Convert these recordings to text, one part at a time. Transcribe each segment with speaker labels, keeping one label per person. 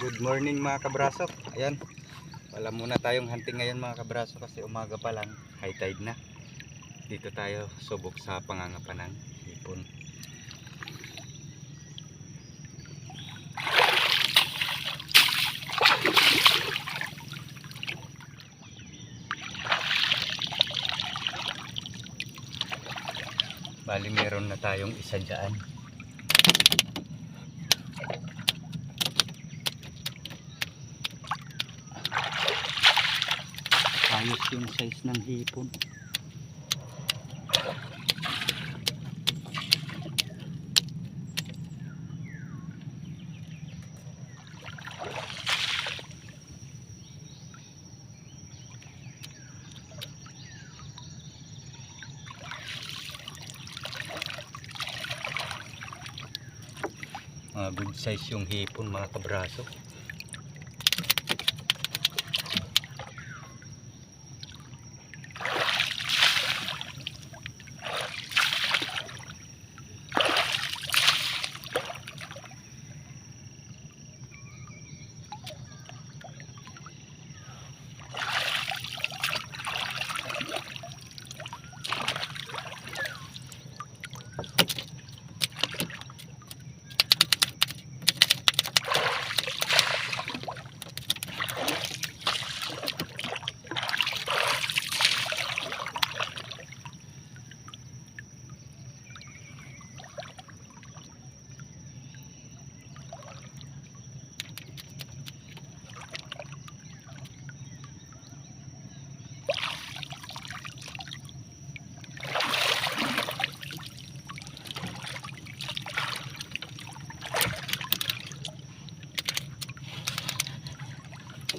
Speaker 1: Good morning mga kabraso. Ayan. Wala muna tayong hunting ngayon mga kabraso kasi umaga pa lang. High tide na. Dito tayo subok sa pangangapan ng hipon. Bali meron na tayong isa dyan. Ayos yung size ng hipon. Mga good size yung hipon mga kabraso.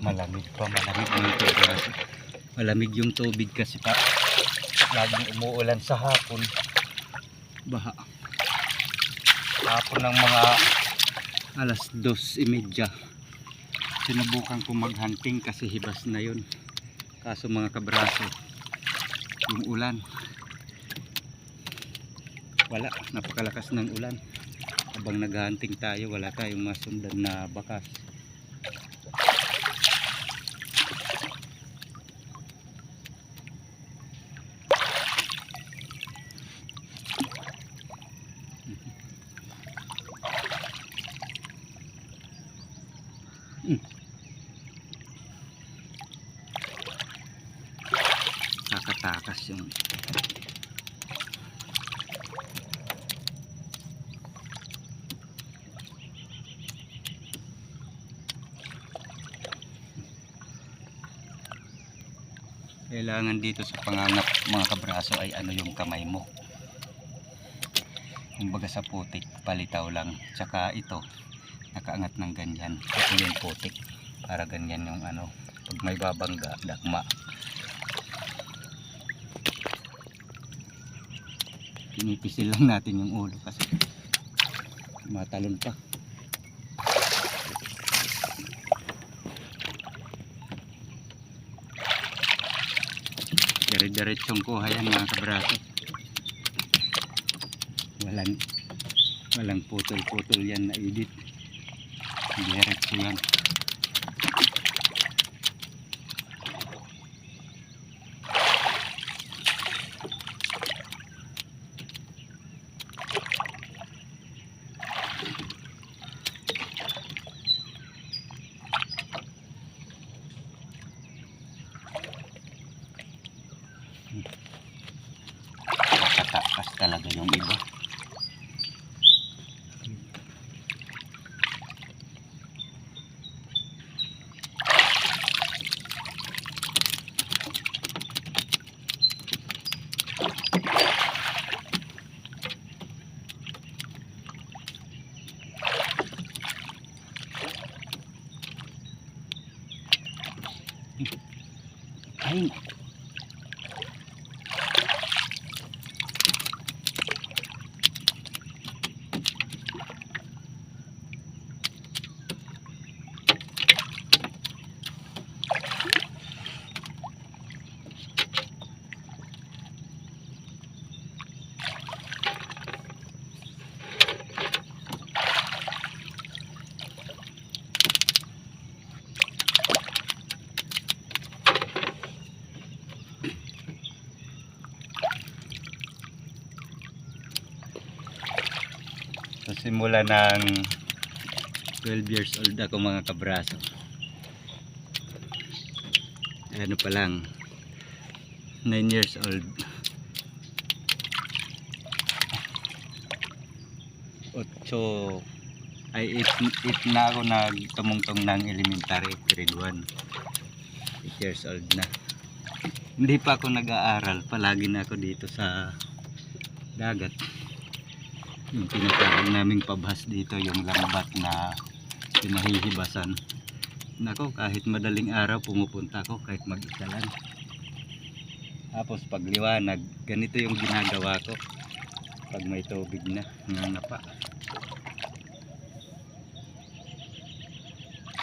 Speaker 1: Malamig pa, malamig yung tubig. Malamig yung tubig kasi pa laging umuulan sa hapon. Baha. Hapon ng mga alas 2.30. Sinubukan ko maghunting kasi hibas na yun. Kaso mga kabraso, yung ulan. Wala, napakalakas ng ulan. Habang naghahunting tayo, wala tayong masundan na bakas. Nakatakas yung kailangan dito sa pangangat mga kabraso ay ano yung kamay mo? Kumbaga sa putik palitaw lang. Tsaka ito nakaangat ng ganyan. Ito yung putik para ganyan yung ano pag may babangga dakma pinipisil lang natin yung ulo kasi matalon pa dire-diretsong kuha yan mga kabraso. Walang walang putol-putol yan na edit. Diretso yan simula ng 12 years old ako mga kabraso. Ano pa lang, 9 years old. Otso ay 8, na ako nagtumungtong ng elementary grade 1 8 years old na hindi pa ako nag-aaral palagi na ako dito sa dagat yung tinatawag naming pabhas dito yung lambat na pinahihibasan. Nako kahit madaling araw pumupunta ako kahit mag-isa lang. Tapos pag liwanag ganito yung ginagawa ko. Pag may tubig na ngangapa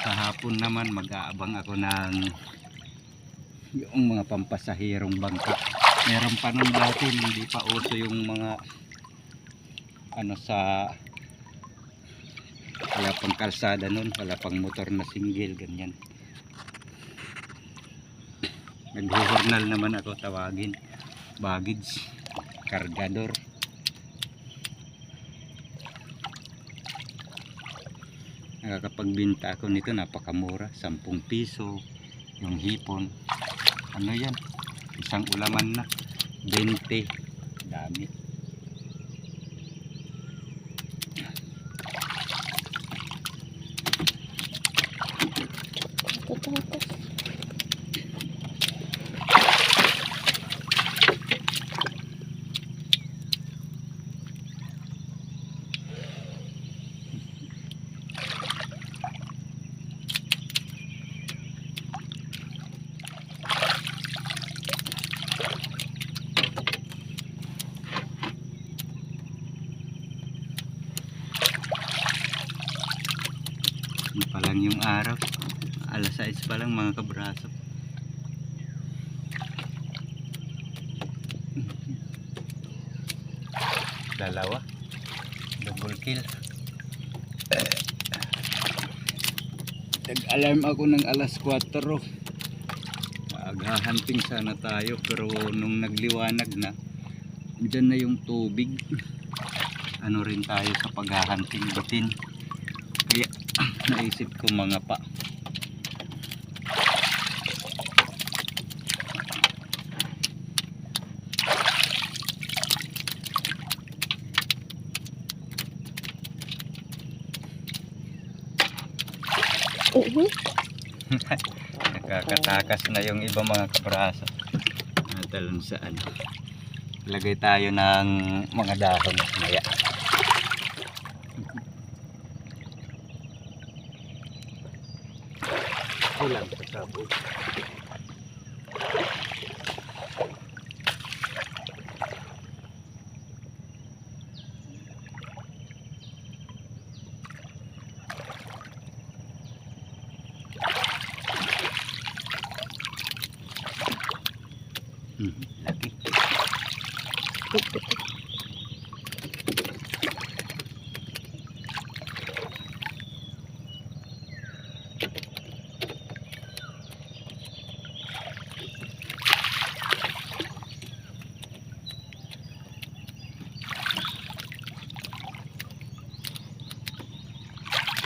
Speaker 1: sa hapon naman mag-aabang ako ng yung mga pampasahirong bangka meron pa nung dati hindi pa uso yung mga ano sa wala pang kalsada nun wala pang motor na single ganyan. Naghuhurnal naman ako tawagin baggage kargador. Nakakapagbinta ako nito napakamura 10 piso yung hipon. Ano yan? Isang ulaman na 20 dami
Speaker 2: Tutungkos.
Speaker 1: Ano pa lang yung araw alas 6 pa lang mga kabraso. Dalawa. Double kill. Nag-alarm ako ng alas 4 aghahanting sana tayo pero nung nagliwanag na dyan na yung tubig. Ano rin tayo sa paghahanting bitin kaya naisip ko mga pa
Speaker 2: Oo.
Speaker 1: nakakatakas na yung iba mga kapraso natalon sa ano lagay tayo ng mga dahon maya. Kulang sa sabon Mhm, laki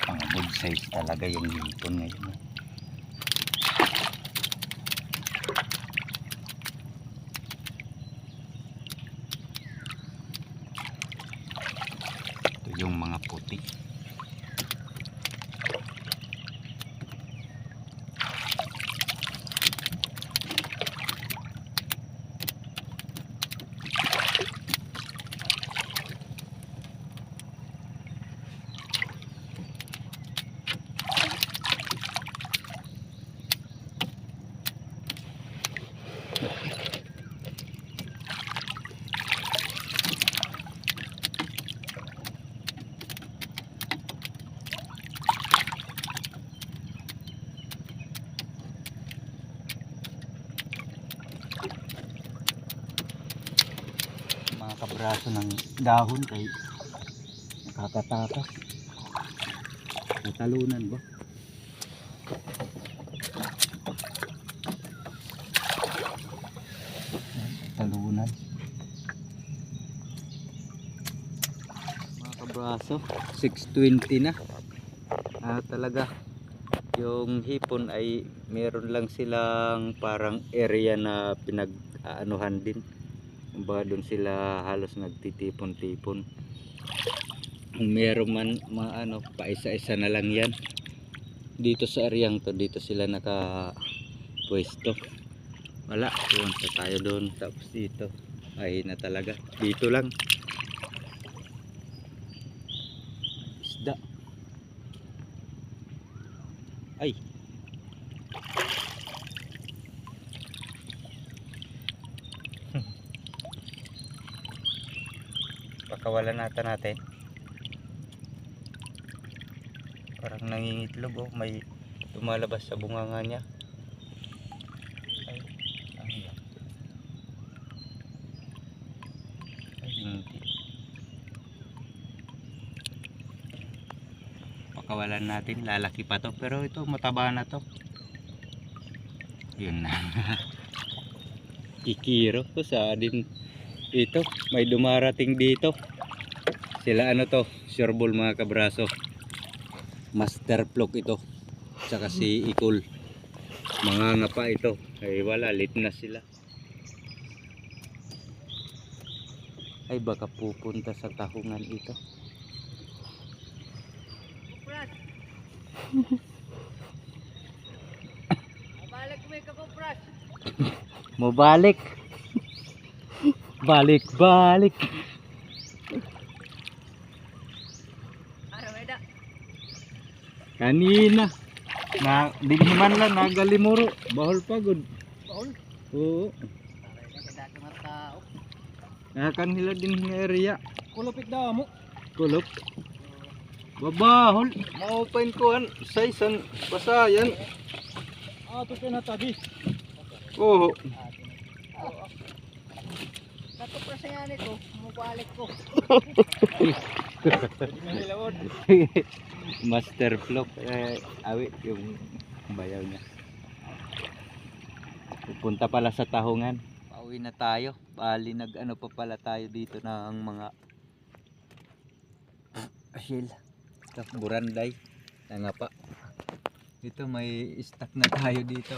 Speaker 1: pang good size talaga yung hipon ngayon ah. ito yung mga puti kabraso ng dahon kay nakakatakas. Natalunan ba? Talunan mga kabraso piraso 620 na. Ah, talaga. Yung hipon ay meron lang silang parang area na pinag aanuhan din kumbaga doon sila halos nagtitipon-tipon. Kung meron man mga ano pa isa-isa na lang yan. Dito sa areang to dito sila naka pwesto wala punta tayo doon tapos dito ay na talaga. Dito lang isda ay pakawalan natin natin. Parang nangingitlog oh. May lumalabas sa bunganga niya. Ay ano yan? Ay hindi pakawalan natin lalaki pa to. Pero ito mataba na to. Yun na. Kikiro ko sa din ito. May dumarating dito sila ano to sureball mga kabraso. Master flock ito saka si ikul. Mga nga pa ito ay wala lit na sila. Ay baka pupunta sa tahungan ito.
Speaker 3: Balik mo yung kapupras.
Speaker 1: mo balik balik balik
Speaker 3: Ano, Meda?
Speaker 1: Kanina na dinhiman lang nagalimuro bahol pagod
Speaker 3: Baon?
Speaker 1: oo
Speaker 3: Aray na, kadaki mga tao.
Speaker 1: nakakanila din ng area
Speaker 3: Kulupit daw mo.
Speaker 1: kulop babahol maupain ko an saisan pasayan
Speaker 3: Ah, ito kayo natabi.
Speaker 1: oo
Speaker 3: Kapupras na yan ito. Mubalik ko.
Speaker 1: master flock eh, awi yung bayaw niya. Pupunta pala sa tahungan. Pauwi na tayo. Bali nag ano pa pala tayo dito ng mga asil buranday. Nga pa. Dito may stock na tayo dito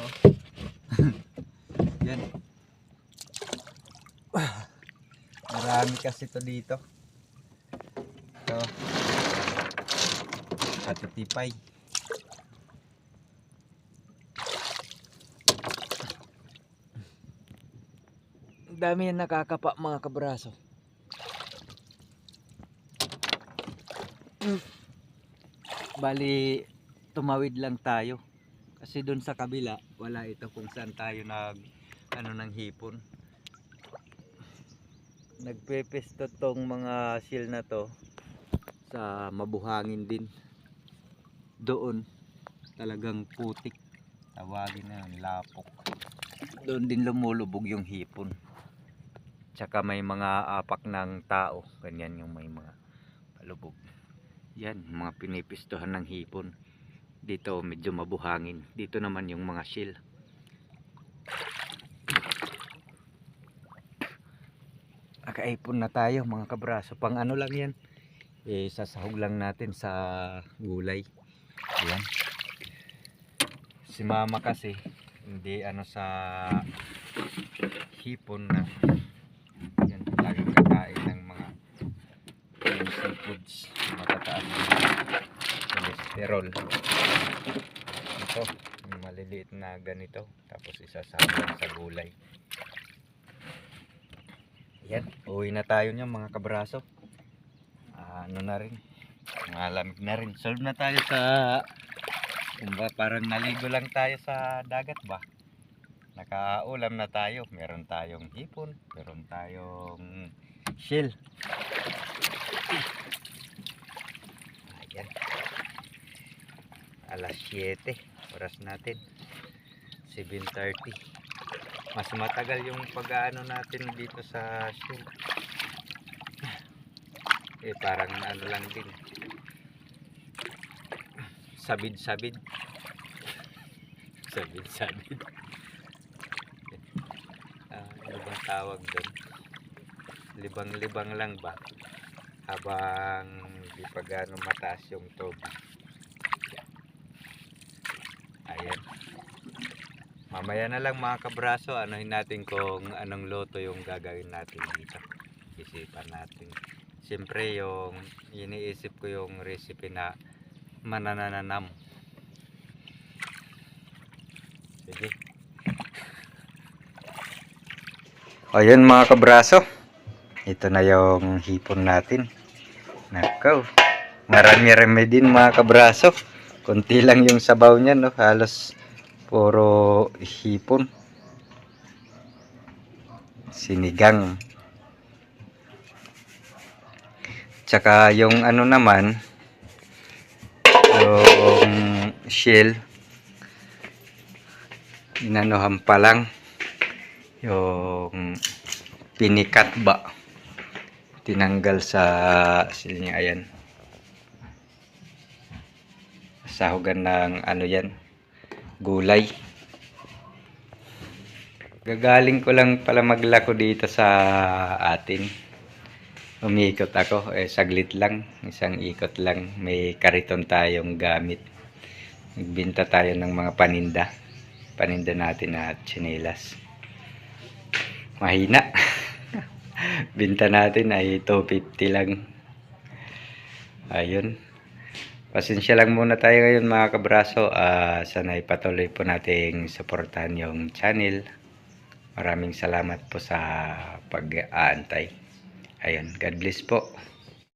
Speaker 1: yan. Marami kasi to dito 55 dami na nakakapa mga kabraso. Mm. Bali tumawid lang tayo. Kasi doon sa kabila wala ito kung saan tayo nag ano ng hipon. Nagpepesto tong mga seal na to sa mabuhangin din doon. Talagang putik. Tawagin na yun, lapok. Doon din lumulubog yung hipon. Tsaka may mga apak ng tao. Ganyan yung may mga palubog. Yan mga pinipistohan ng hipon. Dito medyo mabuhangin. Dito naman yung mga shell. Nakaipon na tayo mga kabraso. Pang ano lang yan. Eh, sasahog lang natin sa gulay. Ayan. Si mama kasi, hindi ano sa hipon na yan, laging kakain ng mga yung seafoods matataas cholesterol. Ito, maliliit na ganito. Tapos isasahog lang sa gulay. Yan, uwi na tayo niya mga kabraso. Ano na rin, malamig na rin. Solve na tayo sa, kumba parang naligo lang tayo sa dagat ba? Nakaulam na tayo. Meron tayong hipon, meron tayong shell. Ayan. Alas 7, oras natin. 7.30 mas matagal yung pag-ano natin dito sa shell eh parang ano lang din sabid sabid sabid sabid Ah, ano bang tawag doon libang libang lang ba habang Hindi pa gaano mataas yung tubig. Ayan. Mamaya na lang mga kabraso, anuhin natin kung anong loto yung gagawin natin dito. Isipan natin. Siyempre yung iniisip ko yung recipe na manananam. Sige. O yun mga kabraso. Ito na yung hipon natin. Nakaw. Marami-rami din mga kabraso. Kunti lang yung sabaw niya no. Halos puro hipon. Sinigang. Tsaka yung ano naman yung shell inanuhan pa lang yung pinikat ba? Tinanggal sa sili niya ayan. Sahugan ng ano yan gulay. Gagaling ko lang pala maglako dito sa atin umikot ako. Eh saglit lang. Isang ikot lang. May kariton tayong gamit. Nagbinta tayo ng mga paninda. Paninda natin at tsinelas mahina. Binta natin ay 250 lang. Ayun. Pasensya lang muna tayo ngayon mga kabraso. Ah, sana'y patuloy po nating suportahan yung channel. Maraming salamat po sa pag-aantay ayun God bless po